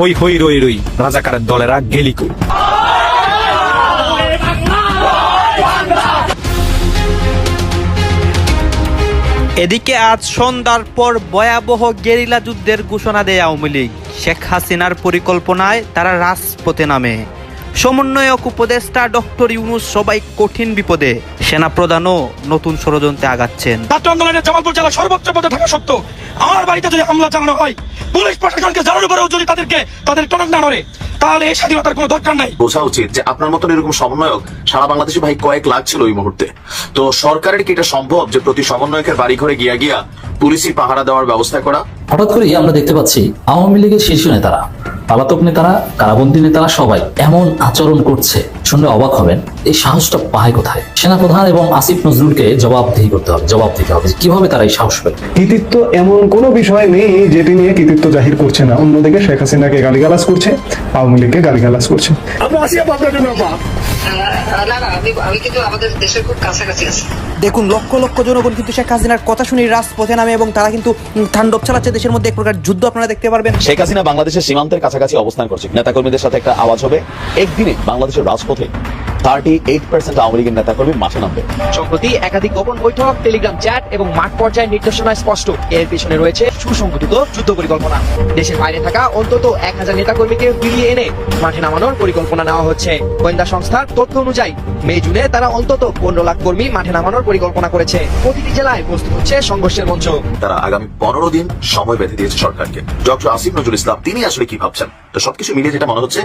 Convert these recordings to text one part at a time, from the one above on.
হই হই রই রই, রাজাকারের দলেরা গেলি কই? এদিকে আজ সন্ধ্যার পর ভয়াবহ গেরিলা যুদ্ধের ঘোষণা দেয় আওয়ামী লীগ। শেখ হাসিনার পরিকল্পনায় তারা রাজপথে নামে। সমন্বয়ক উপদেষ্টা ডক্টর ইউনুস সবাই কঠিন বিপদে। সেনা সেনাপ্রধানও নতুন ষড়যন্ত্রে আগাচ্ছেন। ছাত্র আন্দোলনের জামালপুর জেলা সর্বোচ্চ পদে থাকা সত্ত্বেও আমার বাড়িতে যদি হামলা চালানো হয়, পুলিশ প্রশাসনকে জানানোর পরেও যদি তাদেরকে তাদের টনক না নড়ে তাহলে এই স্বাধীনতার কোনো দরকার নাই। বোঝা উচিত যে আপনার মতন এরকম সমন্বয়ক সারা বাংলাদেশে ভাই কয়েক লাখ ছিল ওই মুহূর্তে। তো সরকারের কি এটা সম্ভব যে প্রতি সমন্বয়কের বাড়ি ঘরে গিয়া গিয়া পুলিশি পাহারা দেওয়ার ব্যবস্থা করা? হঠাৎ করে আমরা দেখতে পাচ্ছি আওয়ামী লীগের শীর্ষ নেতারা পালাতক নেতারা কারাবন্দী নেতারা সবাই এমন আচরণ করছে। শুনলে অবাক হবেন এই সাহসটা পায় কোথায়? সেনাপ্রধান এবং আসিফ নজরুলকে জবাবদিহি করতে হবে জবাব দিতে হবে কীভাবে তারা এই সাহস পেল? কৃতিত্ব এমন কোনো বিষয় নেই যেটি নিয়ে কৃতিত্ব জাহির করছে না। অন্যদিকে শেখ হাসিনাকে গালিগালাজ করছে আওয়ামী লীগকে গালিগালাজ করছে। না না আমি আমি কিন্তু আমাদের দেশের খুব কাছাকাছি আছি। দেখুন, লক্ষ লক্ষ জনগণ কিন্তু শেখ হাসিনার কথা শুনি রাজপথে নামে এবং তারা কিন্তু থান্ডব চালাচ্ছে। দেশের মধ্যে এক প্রকার যুদ্ধ আপনারা দেখতে পারবেন। শেখ হাসিনা বাংলাদেশের সীমান্তের কাছাকাছি অবস্থান করছে। নেতাকর্মীদের সাথে একটা আওয়াজ হবে। একদিনে বাংলাদেশের রাজপথে থার্টি এইট পার্সেন্ট আওয়ামী লীগের নেতাকর্মী মাঠে নামবে। সম্প্রতি একাধিক গোপন বৈঠক টেলিগ্রাম চ্যাট এবং মাঠ পর্যায়ে নির্দেশনা স্পষ্ট। এর পিছনে রয়েছে সুসংগঠিত যুদ্ধ পরিকল্পনা। দেশের বাইরে থাকা অন্তত এক হাজার নেতাকর্মীকে ফিরিয়ে এনে মাঠে নামানোর পরিকল্পনা নেওয়া হচ্ছে। গোয়েন্দা সংস্থার তথ্য অনুযায়ী মে জুনে তারা অন্তত পনেরো লাখ কর্মী মাঠে নামানোর পরিকল্পনা করেছে। প্রতিটি জেলায় প্রস্তুত হচ্ছে সংঘর্ষের মঞ্চ। তারা আগামী পনেরো দিন সময় বেঁধে দিয়েছে সরকারকে। ডক্টর আসিফ নজরুল ইসলাম তিনি আসলে কি ভাবছেন? তো সবকিছু মিলিয়ে যেটা মনে হচ্ছে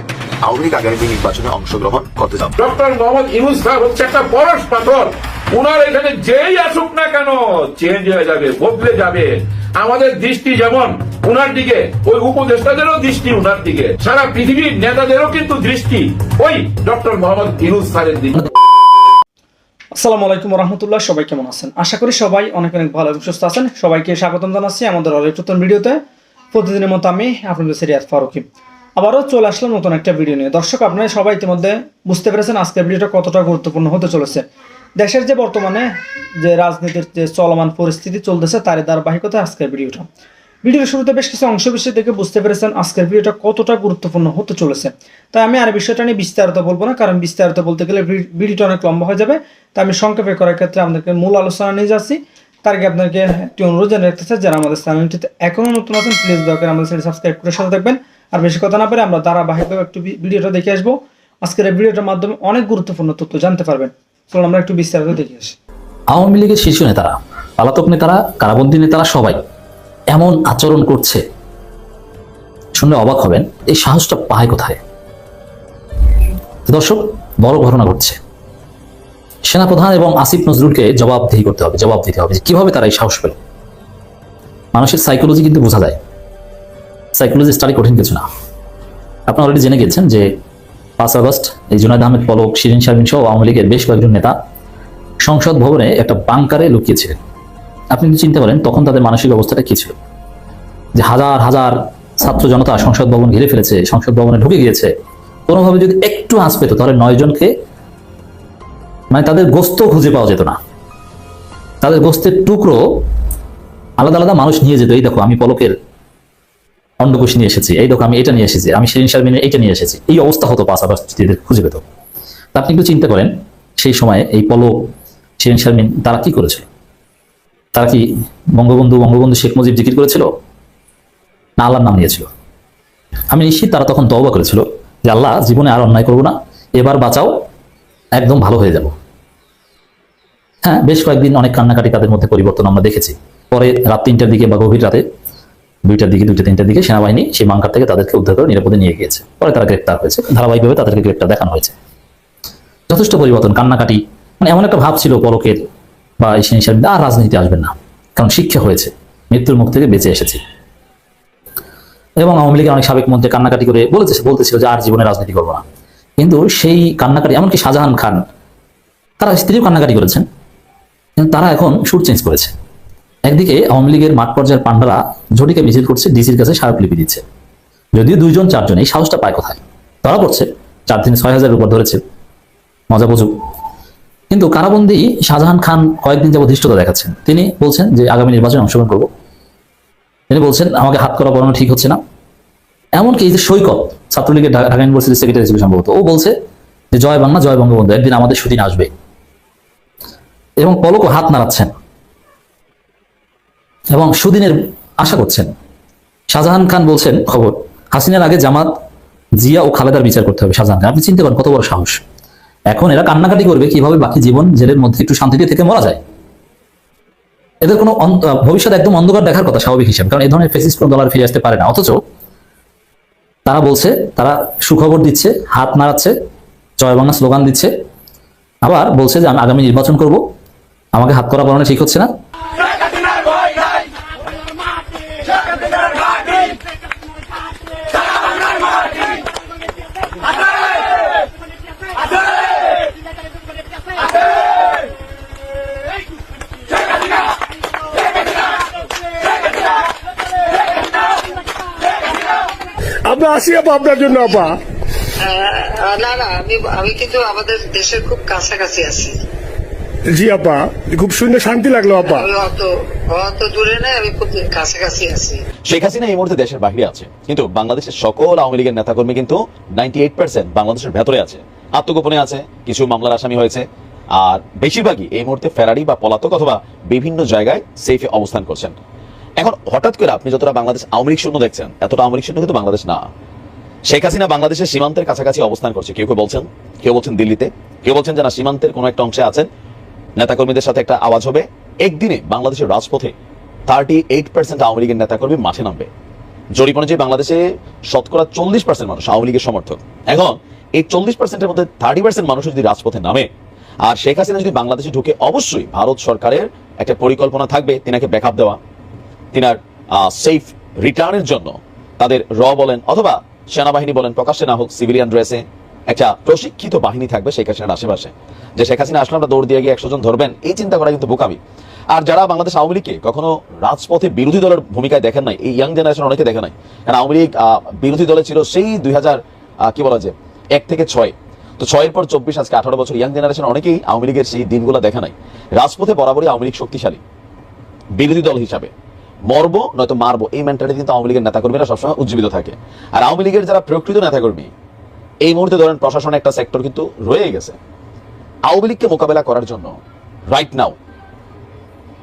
আওয়ামী লীগ আগামী দিন নির্বাচনে অংশগ্রহণ করতে যাবে। ডক্টর মোহাম্মদ ইউনুস সাহেব হচ্ছে একটা পরশ পাথর। উনার এখানে যেই আসুক না কেন চেঞ্জ হয়ে যাবে বদলে যাবে। আমাদের দৃষ্টি যেমন উনার দিকে ওই উপদেষ্টাদেরও দৃষ্টি উনার দিকে। সারা পৃথিবীর নেতাদেরও কিন্তু দৃষ্টি ওই ডক্টর মোহাম্মদ ইউনুস স্যারের দিকে। আসসালামু আলাইকুম রহমতুল্লাহ সবাই কেমন আছেন? আশা করি সবাই অনেক অনেক ভালো এবং সুস্থ আছেন। সবাইকে স্বাগতম জানাচ্ছি আমাদের আরেক নতুন ভিডিওতে। প্রতিদিনের মতো আমি আপনাদের সিরিয়াত ফারুকি। আবারও চলে আসলাম নতুন একটা ভিডিও নিয়ে। দর্শক, আপনারা সবাই ইতিমধ্যে বুঝতে পেরেছেন আজকের ভিডিওটা কতটা গুরুত্বপূর্ণ হতে চলেছে। দেশের যে বর্তমানে যে রাজনীতির যে চলমান পরিস্থিতি চলতেছে, তারই ধারাবাহিকতায় আজকের ভিডিওটা ভিডিওর শুরুতে বেশ কিছু অংশ বিষয় দেখে বুঝতে পেরেছেন আজকের ভিডিওটা কতটা গুরুত্বপূর্ণ হতে চলেছে। তাই আমি আর বিষয়টা নিয়ে বিস্তারিত বলব না, কারণ বিস্তারিত বলতে গেলে ভিডিওটা অনেক লম্বা হয়ে যাবে। তাই আমি সংক্ষেপে করার ক্ষেত্রে আপনাদেরকে মূল আলোচনা নিয়ে যাচ্ছি। তার আগে আপনাকে একটি অনুরোধ জানিয়ে রাখতে চাই, যারা আমাদের চ্যানেলটিতে এখনও নতুন আছেন প্লিজ দয়া করে আমাদের চ্যানেল সাবস্ক্রাইব করে সাথে থাকবেন। আর বেশি কথা না পারে আমরা ধারাবাহিকভাবে একটু ভিডিওটা দেখে আসব। আজকের এই ভিডিওটার মাধ্যমে অনেক গুরুত্বপূর্ণ তথ্য জানতে পারবেন। চলুন আমরা একটু বিস্তারিত দেখে আসি। আওয়ামী লীগের শীর্ষ নেতারা, পালাতক নেতারা, কারাবন্দী নেতারা সবাই এমন আচরণ করছে। শুনলে অবাক হবেন, এই সাহসটা পায় কোথায়? দর্শক, বড় ঘটনা ঘটছে। সেনাপ্রধান এবং আসিফ নজরুলকে জবাবদিহি করতে হবে, জবাব দিতে হবে কীভাবে তারা এই সাহস পেল। মানুষের সাইকোলজি কিন্তু বোঝা যায়। সাইকোলজি স্টাডি কঠিন কিছু না। আপনারা অলরেডি জেনে গেছেন যে পাঁচ আগস্ট এই জুনায়দ আহমেদ পলক, শিরিন শারমিন সহ আওয়ামী লীগের বেশ কয়েকজন নেতা সংসদ ভবনে একটা বাংকারে লুকিয়েছিলেন। আপনি যদি চিনতে পারেন, তখন তাদের মানসিক অবস্থাটা কি ছিল? যে হাজার হাজার ছাত্র জনতা সংসদ ভবন ঘিরে ফেলেছে, সংসদ ভবনে ঢুকে গিয়েছে। কোনোভাবে যদি একটু আঁচ পেত, তাহলে নয় জনকে মানে তাদের গোস্ত খুঁজে পাওয়া যেত না। তাদের গোস্তের টুকরো আলাদা আলাদা মানুষ নিয়ে যেত। এই দেখো, আমি পলকের অন্ডকোষ নিয়ে এসেছি, এই দেখো আমি এটা নিয়ে এসেছি, আমি শিরিন শারমিনের এটা নিয়ে এসেছি, এই অবস্থা হতো এদের খুঁজে পেত। তা আপনি একটু চিন্তা করেন, সেই সময়ে এই পলক শিরিন শারমিন তারা কি করেছিল? তারা কি বঙ্গবন্ধু বঙ্গবন্ধু শেখ মুজিব জিকির করেছিল? না আল্লাহর নাম নিয়েছিল? আমি নিশ্চিত তারা তখন তওবা করেছিল যে আল্লাহ জীবনে আর অন্যায় করব না, এবার বাঁচাও, একদম ভালো হয়ে যাব। হ্যাঁ বেশ কয়েকদিন অনেক কান্নাকাটি তাদের মধ্যে পরিবর্তন আমরা দেখেছি। পরে রাত তিনটার দিকে বা গভীর রাতে দুইটার দিকে, দুইটা, তিনটার দিকে সেনাবাহিনী সেই বাংকার থেকে তাদেরকে উদ্ধার করে নিরাপদে নিয়ে গিয়েছে। পরে তারা গ্রেপ্তার হয়েছে। ধারাবাহিকভাবে তাদেরকে গ্রেপ্তার দেখানো হয়েছে। যথেষ্ট পরিবর্তন, কান্নাকাটি মানে এমন একটা ভাব ছিল পলকের বা এই হিসাবে আর রাজনীতি আসবেন না, কারণ শিক্ষা হয়েছে, মৃত্যুর মুখ থেকে বেঁচে এসেছে। এবং আওয়ামী লীগের অনেক সাবেক মধ্যে কান্নাকাটি করে বলেছে, বলতেছিল যে আর জীবনে রাজনীতি করব না। কিন্তু সেই কান্নাকাটি, এমনকি শাহজাহান খান, তারা স্ত্রীও কান্নাকাটি করেছেন, কিন্তু তারা এখন সুর চেঞ্জ করেছে। একদিকে আওয়ামী লীগের মাঠ পর্যায়ের পান্ডারা ঝটিকে মিছিল করছে, ডিসির কাছে স্মারকলিপি দিচ্ছে। যদিও দুইজন চারজন এই সাহসটা পায় কোথায়? তারা করছে চার দিন ছয় হাজারের উপর ধরেছে। মজা বুঝুক। কিন্তু কারাবন্দি শাহজাহান খান কয়েকদিন যাবত ধৃষ্টতা দেখাচ্ছেন। তিনি বলছেন যে, আগামী নির্বাচনে অংশগ্রহণ করব। তিনি বলছেন, আমাকে হাত করা পড়ানো ঠিক হচ্ছে না। এমনকি এই যে সৈকত, ছাত্রলীগের ঢাকা ইউনিভার্সিটির সেক্রেটারি ছিল সম্ভবত, ও বলছে যে, জয় বাংলা, জয় বঙ্গবন্ধু, একদিন আমাদের সুদিন আসবে। এবং পলকও হাত নাড়াচ্ছেন। এবং সুদিনের আশা করছেন। শাহজাহান খান বলছেন, খবর, হাসিনার আগে জামাত জিয়া ও খালেদার বিচার করতে হবে শাহজাহান খান আপনি চিনতে করেন কত বড় সাহস। এখন এরা কান্নাকাটি করবে কীভাবে বাকি জীবন জেলের মধ্যে একটু শান্তিতে থেকে মরা যায়। এদের কোনো ভবিষ্যৎ একদম অন্ধকার দেখার কথা স্বাভাবিক হিসেবে, কারণ এই ধরনের ফেসিস কোনো ডলার ফিরে আসতে পারে না। অথচ তারা বলছে, তারা সুখবর দিচ্ছে, হাত নাড়াচ্ছে জয় বাংলা স্লোগান দিচ্ছে। আবার বলছে যে, আমি আগামী নির্বাচন করব। আমাকে হাত করা পড়ানো ঠিক হচ্ছে না। আমরা আসি আপা আপনার জন্য আপা। না না আমি আমি কিন্তু আমাদের দেশের খুব কাছাকাছি আছি। জি আপা খুব সুন্দর শান্তি লাগল আপা। দূরে আমি কাছাকাছি আছি। শেখ হাসিনা এই মুহূর্তে দেশের বাইরে আছে কিন্তু বাংলাদেশের সকল আওয়ামী লীগের নেতাকর্মী কিন্তু নাইনটি এইট পার্সেন্ট বাংলাদেশের ভেতরে আছে। আত্মগোপনে আছে কিছু মামলার আসামি হয়েছে আর বেশিরভাগই এই মুহূর্তে ফেরারি বা পলাতক অথবা বিভিন্ন জায়গায় সেফে অবস্থান করছেন। এখন হঠাৎ করে আপনি যতটা বাংলাদেশ আওয়ামী লীগ শূন্য দেখছেন, এতটা আওয়ামী লীগ শূন্য কিন্তু বাংলাদেশ না। শেখ হাসিনা বাংলাদেশের সীমান্তের কাছাকাছি অবস্থান করছে। কেউ কেউ বলছেন কেউ বলছেন দিল্লিতে, কেউ বলছেন যে না, সীমান্তের কোনো একটা অংশে আছেন। নেতাকর্মীদের সাথে একটা আওয়াজ হবে। একদিনে বাংলাদেশের রাজপথে থার্টি এইট পার্সেন্ট আওয়ামী লীগের নেতাকর্মী মাঠে নামবে। জরিপ অনুযায়ী বাংলাদেশে শতকরা চল্লিশ পার্সেন্ট মানুষ আওয়ামী লীগের সমর্থক। এখন এই চল্লিশ পার্সেন্টের মধ্যে থার্টি পার্সেন্ট মানুষ যদি রাজপথে নামে, আর শেখ হাসিনা যদি বাংলাদেশে ঢুকে অবশ্যই ভারত সরকারের একটা পরিকল্পনা থাকবে, তিনাকে ব্যাকআপ দেওয়া। তিনার সেফ রিটার্নের জন্য তাদের র বলেন অথবা সেনাবাহিনী বলেন, প্রকাশ্যে না হোক সিভিলিয়ান ড্রেসে একটা প্রশিক্ষিত বাহিনী থাকবে শেখ হাসিনার আশেপাশে। যে শেখ হাসিনা আসলে, আমরা দৌড় দিয়ে গিয়ে একশো জন ধরবেন, এই চিন্তা করা কিন্তু বোকামি। আর যারা বাংলাদেশ আওয়ামী লীগকে কখনো রাজপথে বিরোধী দলের ভূমিকায় দেখেন নাই, এই ইয়াং জেনারেশন অনেকে দেখে নাই, কারণ আওয়ামী লীগ বিরোধী দলে ছিল সেই দুই হাজার কি বলা যায়, এক থেকে ছয়। তো ছয়ের পর চব্বিশ, আজকে আঠারো বছর ইয়াং জেনারেশন অনেকেই আওয়ামী লীগের সেই দিনগুলো দেখা নাই। রাজপথে বরাবরই আওয়ামী লীগ শক্তিশালী, বিরোধী দল হিসাবে। মরবো, নয়তো মারবো। এই মেন্টালিটি কিন্তু আওয়ামী লীগের নেতাকর্মীরা সবসময় উজ্জীবিত থাকে। আর আওয়ামী লীগের যারা প্রকৃত নেতাকর্মী, এই মুহূর্তে ধরেন প্রশাসনের একটা সেক্টর কিন্তু রয়ে গেছে। আওয়ামী লীগকে মোকাবেলা করার জন্য রাইট নাও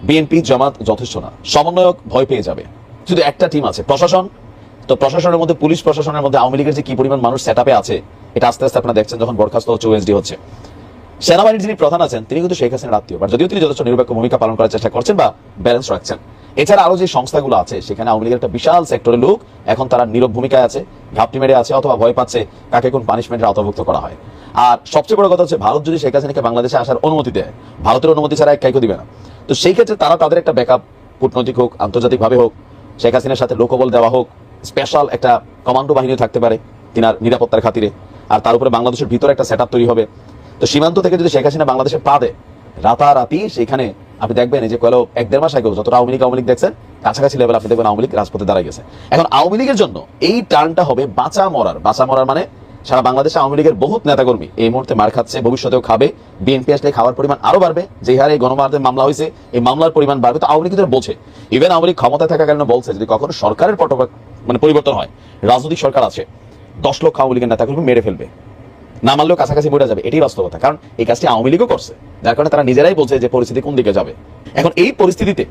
বিএনপি জামাত যথেষ্ট না। সমন্বয়ক ভয় পেয়ে যাবে। শুধু একটা টিম আছে, প্রশাসন। তো প্রশাসনের মধ্যে, পুলিশ প্রশাসনের মধ্যে আওয়ামী লীগের যে কি পরিমাণ মানুষ সেট আপে আছে, এটা আস্তে আস্তে আপনারা দেখছেন যখন বরখাস্ত হচ্ছে ওএসডি হচ্ছে। সেনাবাহিনীর যিনি প্রধান আছেন, তিনি কিন্তু শেখ হাসিনার আত্মীয়। বাট যদিও তিনি যথেষ্ট নিরপেক্ষ ভূমিকা পালন করার চেষ্টা করছেন বা ব্যালেন্স রাখছেন। এছাড়া আরও যে সংস্থাগুলো আছে, সেখানে আওয়ামী লীগের একটা বিশাল সেক্টরের লোক এখন তারা নীরব ভূমিকায় আছে, ঘাপটি মেরে আছে অথবা ভয় পাচ্ছে কাকে কোন পানিশমেন্টের আওতাভুক্ত করা হয়। আর সবচেয়ে বড় কথা হচ্ছে ভারত যদি শেখ হাসিনাকে বাংলাদেশে আসার অনুমতি দেয়, ভারতের অনুমতি ছাড়া এক কাইকো দিবে না। তো সেই ক্ষেত্রে তারা তাদের একটা ব্যাকআপ কূটনৈতিক হোক, আন্তর্জাতিকভাবে হোক, শেখ হাসিনার সাথে লোকবল দেওয়া হোক স্পেশাল একটা কমান্ডো বাহিনী থাকতে পারে তিনার নিরাপত্তার খাতিরে। আর তার উপরে বাংলাদেশের ভিতরে একটা সেট তৈরি হবে। তো সীমান্ত থেকে যদি শেখ হাসিনা বাংলাদেশে পা দেয়, রাতারাতি সেখানে আপনি দেখবেন এই যে কয়েল, এক দেড় মাস আগেও যতটা আওয়ামী লীগ আওয়ামী লীগ দেখছেন, কাছাকাছি লেভেল আপনি দেখবেন আওয়ামী লীগ রাজপথে দাঁড়ায় গেছে। এখন আওয়ামী লীগের জন্য এই টার্নটা হবে বাঁচা মরার। বাঁচা মরার মানে সারা বাংলাদেশে আওয়ামী লীগের বহুত নেতাকর্মী এই মুহূর্তে মার খাচ্ছে, ভবিষ্যতেও খাবে বিএনপি আসলে খাওয়ার পরিমাণ আরও বাড়বে, যে হারে এই গণমাধ্যমে মামলা হয়েছে, এই মামলার পরিমাণ বাড়বে, তো আওয়ামী লীগদের বলছে। ইভেন আওয়ামী লীগ ক্ষমতায় থাকাকালীন বলছে, যদি কখনো সরকারের পট মানে পরিবর্তন হয়, রাজনৈতিক সরকার আছে, দশ লক্ষ আওয়ামী লীগের নেতাকর্মী মেরে ফেলবে। না মানলেও কাছাকাছি মরে যাবে, এটাই বাস্তবতা। কারণ এই কাজটি আওয়ামী লীগও করছে। যার কারণে তারা নিজেরাই বলছে যে পরিস্থিতি কোন দিকে যাবে। এখন এই পরিস্থিতিতে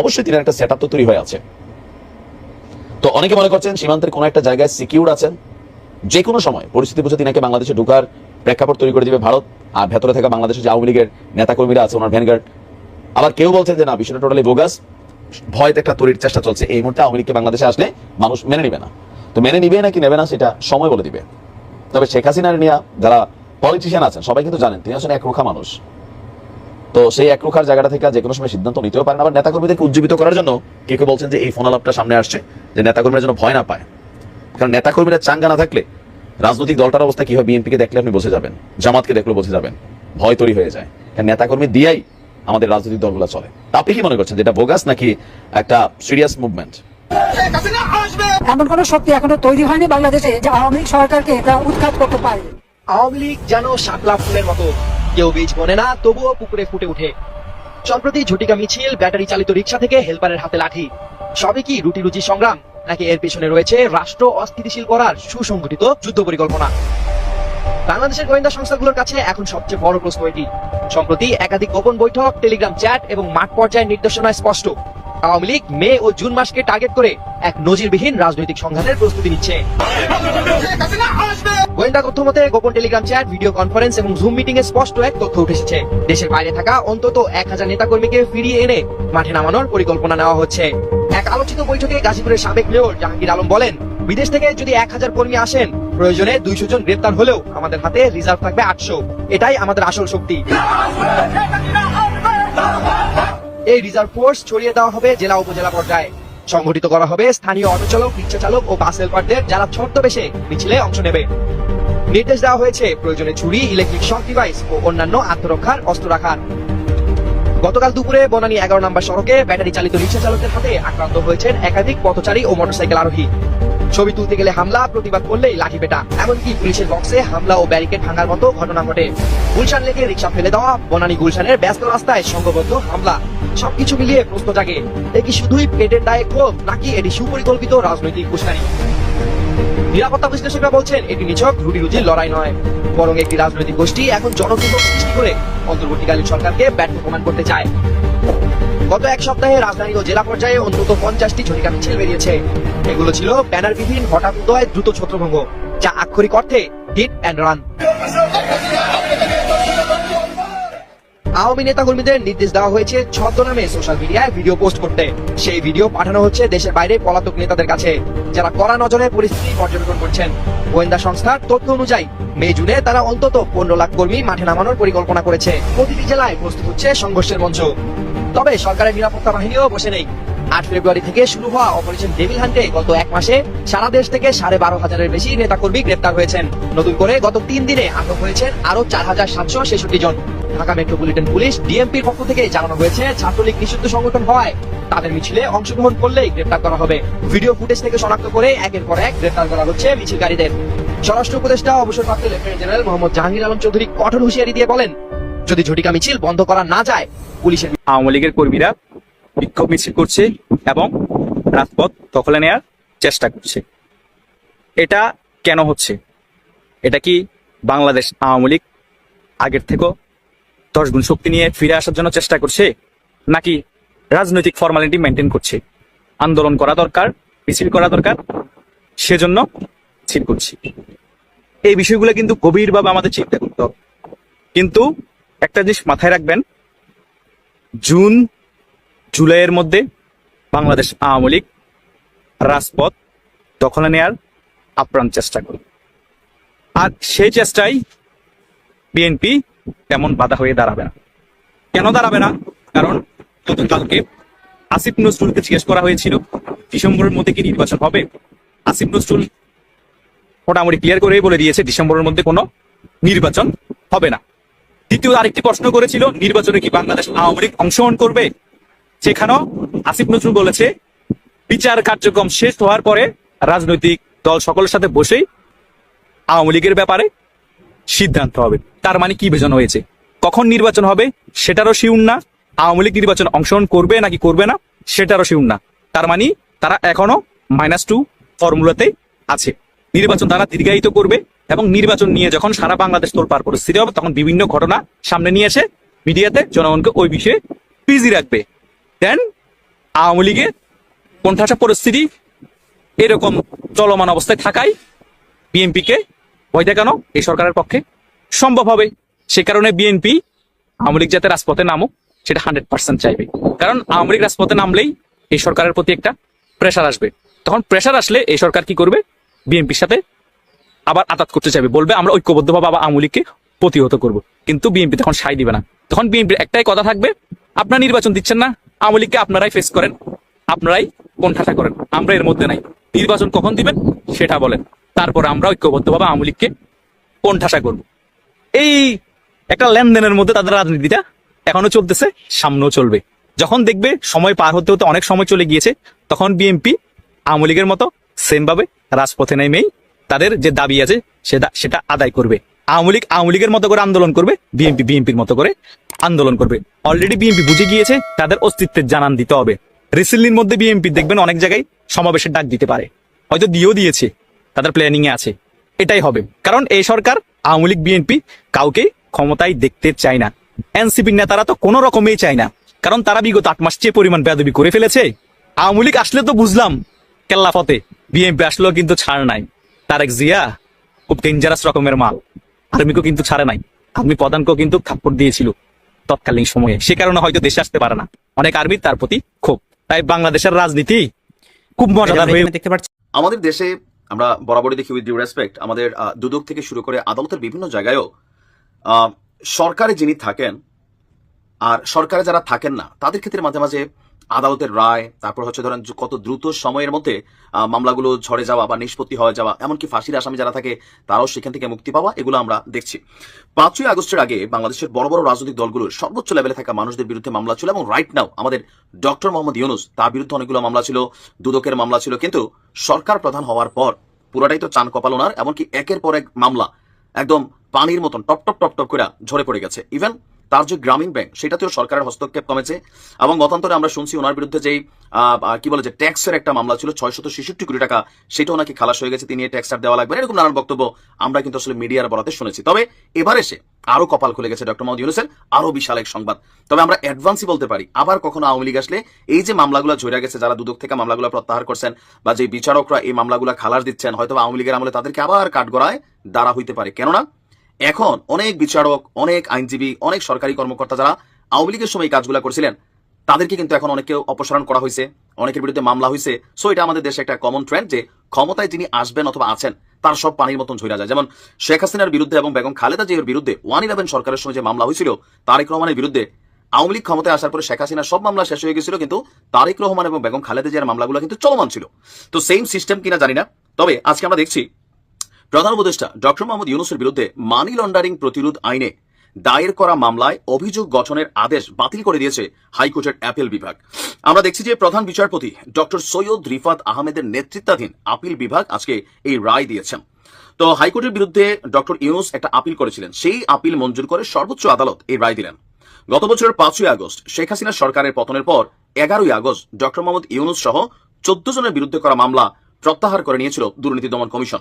অবশ্যই তিনি একটা সেট তো তৈরি হয়ে আছে। তো অনেকে মনে করছেন সীমান্তের কোনো একটা জায়গায় সিকিউর আছেন। যে কোনো সময় পরিস্থিতি বুঝে তিনাকে বাংলাদেশে ঢুকার প্রেক্ষাপট তৈরি করে দিবে ভারত। আর ভেতরে থাকা বাংলাদেশের যে আওয়ামী লীগের নেতাকর্মীরা আছে, ওনার ভ্যানগার্ড। আবার কেউ বলছেন যে না, বিষয়টা টোটালি বোগাস ভয়তে একটা তৈরির চেষ্টা চলছে। এই মুহূর্তে আওয়ামী লীগকে বাংলাদেশে আসলে মানুষ মেনে নিবে না। তো মেনে নিবে নাকি নেবে না, সেটা সময় বলে দিবে। তবে শেখ হাসিনার নিয়ে যারা পলিটিশিয়ান আছেন, সবাই কিন্তু জানেন, তিনি আসলে একরোখা মানুষ। তো সেই একরোখার জায়গাটা থেকে যে কোনো সময় সিদ্ধান্ত নিতেও পারেন, আবার নেতাকর্মীদেরকে উজ্জীবিত করার জন্য কেউ কেউ বলছেন যে এই ফোন আলাপটা সামনে আসছে, যে নেতাকর্মীরা যেন ভয় না পায়। কারণ নেতাকর্মীরা চাঙ্গা না থাকলে রাজনৈতিক দলটার অবস্থা কি হয় বিএনপিকে দেখলে আপনি বসে যাবেন, জামাতকে দেখলে বসে যাবেন, ভয় তৈরি হয়ে যায়। কারণ নেতাকর্মী দিয়াই আমাদের রাজনৈতিক দলগুলো চলে। আপনি কি মনে করছেন যেটা বোগাস নাকি একটা সিরিয়াস মুভমেন্ট এমন কোন শক্তি এখনও তৈরি হয়নি বাংলাদেশে যে আওয়ামী লীগ সরকারকে এটা উৎখাত করতে পারে। আওয়ামী লীগ যেন শাপলা ফুলের মতো। কেউ বীজ বনে না তবুও পুকুরে ফুটে ওঠে। সম্প্রতি ঝটিকা মিছিল ব্যাটারি চালিত রিক্সা থেকে হেলপারের হাতে লাঠি। সবই কি রুটি রুজি সংগ্রাম নাকি এর পিছনে রয়েছে রাষ্ট্র অস্থিতিশীল করার সুসংগঠিত যুদ্ধ পরিকল্পনা? বাংলাদেশের গোয়েন্দা সংস্থাগুলোর কাছে এখন সবচেয়ে বড় প্রশ্ন এটি। সম্প্রতি একাধিক গোপন বৈঠক টেলিগ্রাম চ্যাট এবং মাঠ পর্যায়ের নির্দেশনা স্পষ্ট। আওয়ামী লীগ মে ও জুন মাসকে টার্গেট করে এক নজিরবিহীন রাজনৈতিক সংঘাতের প্রস্তুতি নিচ্ছে। গোয়েন্দা তথ্য মতে, গোপন টেলিগ্রাম চ্যাট, ভিডিও কনফারেন্স এবং জুম মিটিং এ স্পষ্ট এক তথ্য উঠে এসেছে। দেশের বাইরে থাকা অন্তত এক হাজার নেতাকর্মীকে ফিরিয়ে এনে মাঠে নামানোর পরিকল্পনা নেওয়া হচ্ছে। এক আলোচিত বৈঠকে গাজীপুরের সাবেক মেয়র জাহাঙ্গীর আলম বলেন, বিদেশ থেকে যদি এক হাজার কর্মী আসেন, প্রয়োজনে দুইশো জন গ্রেপ্তার হলেও আমাদের হাতে রিজার্ভ থাকবে আটশো। এটাই আমাদের আসল শক্তি। এই রিজার্ভ ফোর্স ছড়িয়ে দেওয়া হবে জেলা উপজেলা পর্যায়ে। সংগঠিত করা হবে স্থানীয় অটো চালক রিক্সা চালক ও বাস হেল্পারদের যারা ছদ্মবেশে মিছিলে অংশ নেবে। নির্দেশ দেওয়া হয়েছে প্রয়োজনে ছুরি, ইলেকট্রিক শক ডিভাইস ও অন্যান্য আত্মরক্ষার অস্ত্র রাখার। গতকাল দুপুরে বনানী এগারো নম্বর সড়কে ব্যাটারি চালিত রিক্সা চালকের হাতে আক্রান্ত হয়েছেন একাধিক পথচারী ও মোটরসাইকেল আরোহী। ছবি তুলতে গেলে হামলা, প্রতিবাদ করলেই লাঠি পেটা। এমনকি পুলিশের বক্সে হামলা ও ব্যারিকেড ভাঙার মতো ঘটনা ঘটে। গুলশান লেকে রিক্সা ফেলে দেওয়া বনানী গুলশানের ব্যস্ত রাস্তায় সংঘবদ্ধ হামলা। সবকিছু মিলিয়ে প্রশ্ন জাগে, এ কি শুধুই পেটের দায়ে ক্ষোভ নাকি এটি সুপরিকল্পিত রাজনৈতিক উস্কানি? নিরাপত্তা বিশ্লেষকরা বলছেন, এটি নিছক, রুটি রুজির লড়াই নয়। বরং একটি রাজনৈতিক গোষ্ঠী এখন জনদুর্ভোগ সৃষ্টি করে অন্তর্বর্তীকালীন সরকারকে ব্যর্থ প্রমাণ করতে চায়। গত এক সপ্তাহে রাজধানী ও জেলা পর্যায়ে অন্তত পঞ্চাশটি ঝটিকা মিছিল বেরিয়েছে। এগুলো ছিল ব্যানার ব্যানারবিহীন হঠাৎ উদয় দ্রুত ছত্রভঙ্গ, যা আক্ষরিক অর্থে হিট অ্যান্ড রান আওয়ামী নেতা কর্মীদের নির্দেশ দেওয়া হয়েছে ছদ্মনামে সোশ্যাল মিডিয়ায় ভিডিও পোস্ট করতে। সেই ভিডিও পাঠানো হচ্ছে দেশের বাইরে পলাতক নেতাদের কাছে। যারা কড়া নজরে পরিস্থিতি পর্যবেক্ষণ করছেন। গোয়েন্দা সংস্থার তথ্য অনুযায়ী, মে, জুনে তারা অন্তত পনেরো লাখ কর্মী মাঠে নামানোর পরিকল্পনা করেছে। প্রতিটি জেলায় প্রস্তুত হচ্ছে সংঘর্ষের মঞ্চ। তবে সরকারের নিরাপত্তা বাহিনীও বসে নেই। আট ফেব্রুয়ারি থেকে শুরু হওয়া অপারেশন ডেভিল হান্টে গত এক মাসে সারা দেশ থেকে সাড়ে বারো হাজারের বেশি নেতাকর্মী গ্রেপ্তার হয়েছেন। নতুন করে গত তিন দিনে আটক হয়েছেন আরও চার হাজার সাতশো ছেষট্টি জন। ঢাকা মেট্রোপলিটন পুলিশ ডিএমপির পক্ষ থেকে জানানো হয়েছে, ছাত্রলীগ নিষিদ্ধ সংগঠন হওয়ায় তাদের মিছিলে অংশগ্রহণ করলেই গ্রেপ্তার করা হবে। ভিডিও ফুটেজ থেকে শনাক্ত করে একের পর এক গ্রেপ্তার করা হচ্ছে মিছিলকারীদের। স্বরাষ্ট্র উপদেষ্টা অবসরপ্রাপ্ত লেফটেন্যান্ট জেনারেল মোহাম্মদ জাহাঙ্গীর আলম চৌধুরী কঠোর হুঁশিয়ারি দিয়ে বলেন, যদি ঝটিকা মিছিল বন্ধ করা না যায়, পুলিশের আওয়ামী লীগের কর্মীরা বিক্ষোভ মিছিল করছে এবং রাজপথ দখলে নেয়ার চেষ্টা করছে। এটা কেন হচ্ছে? এটা কি বাংলাদেশ আওয়ামী লীগ আগের থেকেও দশ গুণ শক্তি নিয়ে ফিরে আসার জন্য চেষ্টা করছে, নাকি রাজনৈতিক ফর্মালিটি মেনটেন করছে? আন্দোলন করা দরকার, মিছিল করা দরকার, সেজন্য মিছিল করছি। এই বিষয়গুলো কিন্তু গভীরভাবে আমাদের চিন্তা করতে হবে। কিন্তু একটা জিনিস মাথায় রাখবেন, জুন জুলাইয়ের মধ্যে বাংলাদেশ আওয়ামী লীগ রাজপথ দখলে নেয়ার আপ্রাণ চেষ্টা করবে। আর সেই চেষ্টায় বিএনপি তেমন বাধা হয়ে দাঁড়াবে না। কেন দাঁড়াবে না? কারণ গতকালকে আসিফ নজরুলকে জিজ্ঞেস করা হয়েছিল, ডিসেম্বরের মধ্যে কি নির্বাচন হবে? আসিফ নজরুল মোটামুটি ক্লিয়ার করেই বলে দিয়েছে, ডিসেম্বরের মধ্যে কোনো নির্বাচন হবে না। দ্বিতীয় আরেকটি প্রশ্ন করেছিল, নির্বাচনে কি বাংলাদেশ আওয়ামী লীগ অংশগ্রহণ করবে? সেখানেও আসিফ নজরুল বলেছে, বিচার কার্যক্রম শেষ হওয়ার পরে রাজনৈতিক দল সকলের সাথে বসেই আওয়ামী লীগের ব্যাপারে সিদ্ধান্ত হবে। তার মানে কি বোঝানো হয়েছে? কখন নির্বাচন হবে সেটারও শিউন না। আওয়ামী লীগ নির্বাচন অংশগ্রহণ করবে নাকি করবে না সেটারও শিউন না। তার মানে তারা এখনও মাইনাস টু ফর্মুলাতে আছে। নির্বাচন তারা দীর্ঘায়িত করবে এবং নির্বাচন নিয়ে যখন সারা বাংলাদেশ তোলপার পরিস্থিতি হবে, তখন বিভিন্ন ঘটনা সামনে নিয়ে এসে মিডিয়াতে জনগণকে ওই বিষয়ে পিজি রাখবে। দেন আওয়ামী লীগের কোণঠাসা পরিস্থিতি এরকম চলমান অবস্থায় থাকায় বিএনপিকে ভয় দেখানো এই সরকারের পক্ষে সম্ভব হবে। সে কারণে বিএনপি আওয়ামী লীগ যাতে রাজপথে নামুক, সেটা হান্ড্রেড পার্সেন্ট চাইবে। কারণ আওয়ামী লীগ রাজপথে নামলেই এই সরকারের প্রতি একটা প্রেশার আসবে। তখন প্রেশার আসলে এই সরকার কি করবে? বিএনপির সাথে আবার আতাত করতে চাইবে। বলবে, আমরা ঐক্যবদ্ধভাবে আবার আওয়ামী লীগকে প্রতিহত করব। কিন্তু বিএনপি তখন সাই দিবে না। তখন বিএনপির একটাই কথা থাকবে, আপনারা নির্বাচন দিচ্ছেন না আওয়ামী লীগকে আপনারাই ফেস করেন, আপনারাই কোণঠাসা করেন। আমরা এর মধ্যে নাই। নির্বাচন কখন দিবেন সেটা বলেন। তারপর আমরা ঐক্যবদ্ধভাবে আওয়ামী লীগকে কোণঠাসা করব। এই একটা লেনদেনের মধ্যে তাদের রাজনীতিটা এখনও চলতেছে, সামনেও চলবে। যখন দেখবে সময় পার হতে হতে অনেক সময় চলে গিয়েছে, তখন বিএনপি আওয়ামী লীগের মতো সেম ভাবে রাজপথে নেমেই তাদের যে দাবি আছে, সেটা সেটা আদায় করবে। আওয়ামী লীগ আওয়ামী লীগের মতো করে আন্দোলন করবে, বিএনপি বিএনপির মতো করে। আন্দোলন করবে। অলরেডি বিএনপি বুঝে গিয়েছে, তাদের অস্তিত্বের জানান দিতে হবে। রিসেন্টলির মধ্যে বিএনপি দেখবেন অনেক জায়গায় সমাবেশের ডাক দিতে পারে। হয়তো দিয়েও দিয়েছে, তাদের প্ল্যানিং এ আছে। এটাই হবে। কারণ এই সরকার আওয়ামী লীগ বিএনপি কাউকে ক্ষমতায় দেখতে চায় না। এনসিপির নেতারা তো কোনো রকমেই চায় না। কারণ তারা বিগত আট মাস যে পরিমাণ বেদবি করে ফেলেছে, আওয়ামী লীগ আসলে তো বুঝলাম কেল্লা ফতে বিএনপি আসলেও কিন্তু ছাড় নাই। তারেক জিয়া খুব ডেঞ্জারাস রকমের মাল। আর্মিকেও কিন্তু ছাড়ে নাই। আর্মি প্রধানকেও কিন্তু থাপ্পড় দিয়েছিল। তৎকালীন সময়ে। সে কারণে হয়তো দেশে আসতে পারে না। অনেক আর্মি তার প্রতি ক্ষোভ। তাই বাংলাদেশের রাজনীতি খুব মজাদার হয়ে দেখতে পাচ্ছি। আমাদের দেশে আমরা বরাবরই দেখি উইথ ডিউ রেসপেক্ট আমাদের দুদক থেকে শুরু করে আদালতের বিভিন্ন জায়গায়ও আহ, সরকারে যিনি থাকেন আর সরকারে যারা থাকেন না তাদের ক্ষেত্রে মাঝে মাঝে আদালতের রায়, তারপর হচ্ছে ধরেন কত দ্রুত সময়ের মধ্যে মামলাগুলো ঝরে যাওয়া বা নিষ্পত্তি হয়ে যাওয়া, এমনকি ফাঁসির আসামি যারা থাকে, তারাও সেখান থেকে মুক্তি পাওয়া, এগুলো আমরা দেখছি। পাঁচই আগস্টের আগে বাংলাদেশের বড় বড় রাজনৈতিক দলগুলোর সর্বোচ্চ লেভেলে থাকা মানুষদের বিরুদ্ধে মামলা ছিল এবং রাইট নাও আমাদের ডক্টর মোহাম্মদ ইউনুস, তার বিরুদ্ধে অনেকগুলো মামলা ছিল, দুদকের মামলা ছিল, কিন্তু সরকার প্রধান হওয়ার পর পুরোটাই তো চান কপাল ওনার এমনকি একের পর এক মামলা, একদম পানির মতন টপ টপ টপ টপ করে ঝরে পড়ে গেছে। ইভেন তার যে গ্রামীণ ব্যাংক, সেটাতেও সরকারের হস্তক্ষেপ কমেছে এবং মতান্তরে আমরা শুনছি ওনার বিরুদ্ধে যেই কি বলে যে ট্যাক্সের একটা মামলা ছিল, ছয়শত ছেষট্টি কোটি টাকা, সেটাও নাকি খালাস হয়ে গেছে, তিনি ট্যাক্স আর দেওয়া লাগবে এরকম নানান বক্তব্য আমরা কিন্তু আসলে মিডিয়ার বলাতে শুনেছি। তবে এবার এসে আরও কপাল খুলে গেছে ডক্টর মোহাম্মদ ইউনুসের আরও বিশাল এক সংবাদ। তবে আমরা অ্যাডভান্সই বলতে পারি, আবার কখনো আওয়ামী লীগ আসলে এই যে মামলাগুলো ঝরে গেছে, যারা দুদক থেকে মামলাগুলো প্রত্যাহার করছেন বা যে বিচারকরা এই মামলাগুলো খালাস দিচ্ছেন হয়তো আওয়ামী লীগের আমলে তাদেরকে আবার কাঠগড়ায় দাঁড়া হইতে পারে। কেননা এখন অনেক বিচারক, অনেক আইনজীবী, অনেক সরকারি কর্মকর্তা যারা আওয়ামী লীগের সময় কাজগুলো করছিলেন, তাদেরকে কিন্তু এখন অনেকে অপসারণ করা হয়েছে, অনেকের বিরুদ্ধে মামলা হয়েছে। সো এটা আমাদের দেশে একটা কমন ট্রেন্ড যে ক্ষমতায় যিনি আসবেন অথবা আছেন, তার সব পানির মতন ঝরা যায়। যেমন শেখ হাসিনার বিরুদ্ধে এবং বেগম খালেদা জিয়ার বিরুদ্ধে ওয়ান ইলেভেন সরকারের সময় যে মামলা হয়েছিল, তারেক রহমানের বিরুদ্ধে আওয়ামী লীগ ক্ষমতায় আসার পরে শেখ হাসিনার সব মামলা শেষ হয়ে গেছিল, কিন্তু তারেক রহমান এবং বেগম খালেদা জিয়ার মামলাগুলো কিন্তু চলমান ছিল। তো সেম সিস্টেম কিনা জানি না, তবে আজকে আমরা দেখছি প্রধান উপদেষ্টা ডক্টর মোহাম্মদ ইউনুসের বিরুদ্ধে মানি লন্ডারিং প্রতিরোধ আইনে দায়ের করা মামলায় অভিযোগ গঠনের আদেশ বাতিল করে দিয়েছে হাইকোর্টের অ্যাপিল বিভাগ। আমরা দেখছি যে প্রধান বিচারপতি ডক্টর সৈয়দ রিফাত আহমেদের নেতৃত্বাধীন আপিল বিভাগ আজকে এই রায় দিয়েছেন তো হাইকোর্টের বিরুদ্ধে ডক্টর ইউনুস একটা আপিল করেছিলেন। সেই আপিল মঞ্জুর করে সর্বোচ্চ আদালত এই রায় দিলেন। গত বছরের পাঁচই আগস্ট শেখ হাসিনা সরকারের পতনের পর এগারোই আগস্ট ডক্টর মোহাম্মদ ইউনুস সহ চোদ্দ জনের বিরুদ্ধে করা মামলা প্রত্যাহার করে নিয়েছিল দুর্নীতি দমন কমিশন।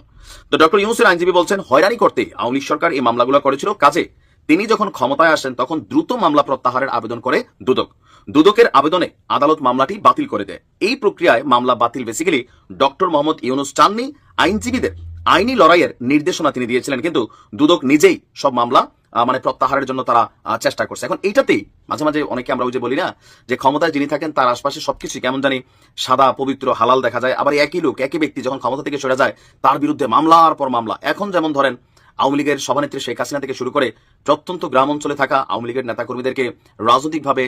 তো ডক্টর ইউনুসের আইনজীবী বলছেন, হয়রানি করতে আওয়ামী সরকার এই মামলাগুলো করেছিল। কাজে তিনি যখন ক্ষমতায় আসেন, তখন দ্রুত মামলা প্রত্যাহারের আবেদন করে দুদক। দুদকের আবেদনে আদালত মামলাটি বাতিল করে দেয়। এই প্রক্রিয়ায় মামলা বাতিল বেসিক্যালি ডক্টর মোহাম্মদ ইউনুস চাননি। আইনজীবীদের আইনি লড়াইয়ের নির্দেশনা তিনি দিয়েছিলেন, কিন্তু দুদক নিজেই সব মামলা মানে প্রত্যাহারের জন্য তারা চেষ্টা করছে। এখন এইটাতেই মাঝে মাঝে অনেকে আমরা ওই যে বলি না, যে ক্ষমতায় যিনি থাকেন, তার আশপাশে সবকিছু কেমন জানি সাদা, পবিত্র, হালাল দেখা যায়। আবার একই লোক, একই ব্যক্তি যখন ক্ষমতা থেকে সরে যায়, তার বিরুদ্ধে মামলার পর মামলা। এখন যেমন ধরেন, আওয়ামী লীগের সভানেত্রী শেখ হাসিনা থেকে শুরু করে প্রত্যন্ত গ্রাম অঞ্চলে থাকা আওয়ামী লীগের নেতাকর্মীদেরকে রাজনৈতিকভাবে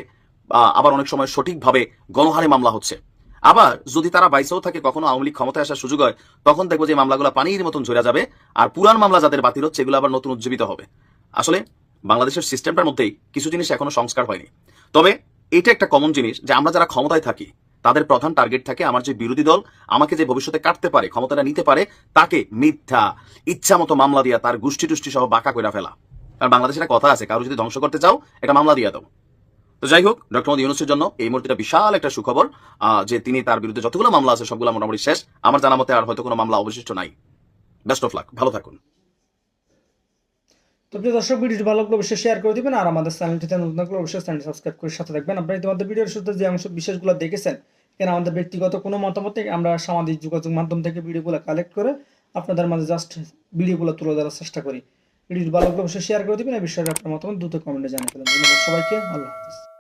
আবার অনেক সময় সঠিকভাবে গণহারে মামলা হচ্ছে। আবার যদি তারা বাইসেও থাকে, কখনো আওয়ামী লীগ ক্ষমতায় আসার সুযোগ হয়, তখন দেখব যে মামলাগুলো পানির মতন ঝরে যাবে, আর পুরান মামলা যাদের বাতিল হচ্ছে, এগুলো আবার নতুন উজ্জীবিত হবে। আসলে বাংলাদেশের সিস্টেমটার মধ্যেই কিছু জিনিস এখনও সংস্কার হয়নি। তবে এটা একটা কমন জিনিস যে আমরা যারা ক্ষমতায় থাকি, তাদের প্রধান টার্গেট থাকে আমার যে বিরোধী দল, আমাকে যে ভবিষ্যতে কাটতে পারে, ক্ষমতাটা নিতে পারে, তাকে মিথ্যা ইচ্ছা মতো মামলা দিয়া তার গোষ্ঠী টুষ্টি সহ বাঁকা করে ফেলা। কারণ বাংলাদেশের একটা কথা আছে, কারও যদি ধ্বংস করতে চাও এটা মামলা দিয়ে দাও। তো যাই হোক, ডক্টর মোদী ইউনুসের জন্য এই মুহূর্তে বিশাল একটা সুখবর যে তিনি তার বিরুদ্ধে যতগুলো মামলা আছে, সবগুলো মোটামুটি শেষ। আমার জানা মতে আর হয়তো কোনো মামলা অবশিষ্ট নাই। বেস্ট অফ লাক ভালো থাকুন। তো প্রিয় দর্শক, ভিডিওটি ভালো লাগলে অবশ্যই শেয়ার করে দিবেন আর আমাদের চ্যানেলটিতে নতুন থাকলে অবশ্যই চ্যানেলটি সাবস্ক্রাইব করে সাথে থাকবেন। আপনারা ইতিমধ্যে ভিডিওর শুরুতে যে অংশ বিশেষগুলো দেখেছেন, এখানে আমাদের ব্যক্তিগত কোনো মতামত আমরা সামাজিক যোগাযোগ মাধ্যম থেকে ভিডিওগুলো কালেক্ট করে আপনাদের মাঝে জাস্ট ভিডিওগুলো তুলে ধরার চেষ্টা করি। ভিডিওটি ভালো লাগলে অবশ্যই শেয়ার করে দিবেন। এই বিষয়ে আপনার মতামত দ্রুত কমেন্টে জানিয়ে ফেলেন ধন্যবাদ সবাইকে। আল্লাহ হাফিজ।